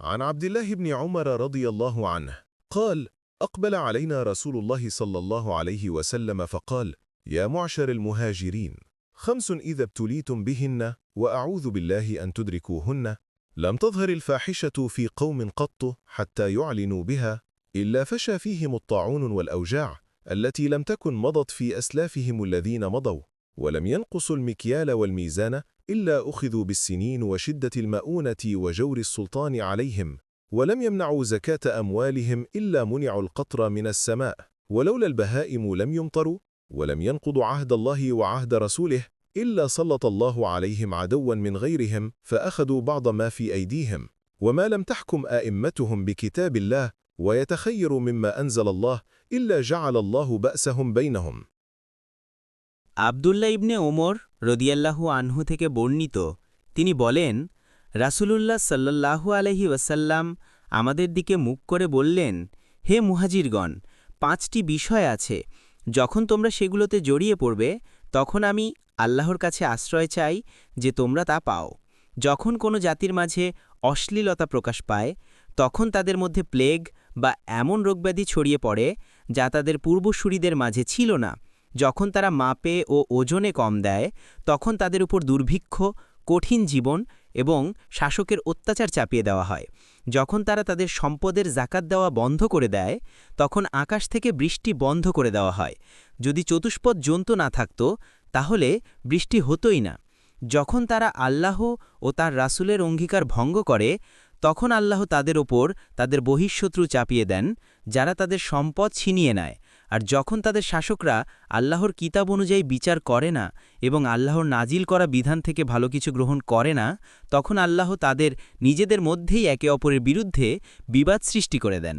عن عبد الله بن عمر رضي الله عنه قال أقبل علينا رسول الله صلى الله عليه وسلم فقال يا معشر المهاجرين خمس إذا ابتليتم بهن وأعوذ بالله أن تدركوهن لم تظهر الفاحشة في قوم قط حتى يعلنوا بها إلا فشى فيهم الطاعون والأوجاع التي لم تكن مضت في أسلافهم الذين مضوا ولم ينقصوا المكيال والميزان إلا أخذوا بالسنين وشدة المؤونة وجور السلطان عليهم ولم يمنعوا زكاة أموالهم إلا منعوا القطر من السماء ولولا البهائم لم يمطروا ولم ينقضوا عهد الله وعهد رسوله إلا سلط الله عليهم عدوا من غيرهم فأخذوا بعض ما في أيديهم وما لم تحكم آئمتهم بكتاب الله ويتخير مما أنزل الله إلا جعل الله بأسهم بينهم. عبد الله بن عمر রদিয়াল্লাহু আনহু থেকে বর্ণিত, তিনি বলেন, রাসূলুল্লাহ সাল্লাল্লাহু আলহি ওয়াসাল্লাম আমাদের দিকে মুখ করে বললেন, হে মুহাজিরগণ, পাঁচটি বিষয় আছে। যখন তোমরা সেগুলোতে জড়িয়ে পড়বে, তখন আমি আল্লাহর কাছে আশ্রয় চাই যে তোমরা তা পাও। যখন কোনো জাতির মাঝে অশ্লীলতা প্রকাশ পায়, তখন তাদের মধ্যে প্লেগ বা এমন রোগব্যাধি ছড়িয়ে পড়ে যা তাদের পূর্বসূরিদের মাঝে ছিল না। যখন তারা মাপে ও ওজনে কম দেয়, তখন তাদের উপর দুর্ভিক্ষ, কঠিন জীবন এবং শাসকের অত্যাচার চাপিয়ে দেওয়া হয়। যখন তারা তাদের সম্পদের জাকাত দেওয়া বন্ধ করে দেয়, তখন আকাশ থেকে বৃষ্টি বন্ধ করে দেওয়া হয়। যদি চতুষ্পদ জন্তু না থাকত, তাহলে বৃষ্টি হতোই না। যখন তারা আল্লাহ ও তার রাসুলের অঙ্গীকার ভঙ্গ করে, তখন আল্লাহ তাদের ওপর তাদের বহিঃশত্রু চাপিয়ে দেন, যারা তাদের সম্পদ ছিনিয়ে নেয়। আর যখন তাদের শাসকরা আল্লাহর কিতাব অনুযায়ী বিচার করে না এবং আল্লাহর নাজিল করা বিধান থেকে ভালো কিছু গ্রহণ করে না, তখন আল্লাহ তাদের নিজেদের মধ্যেই একে অপরের বিরুদ্ধে বিবাদ সৃষ্টি করে দেন।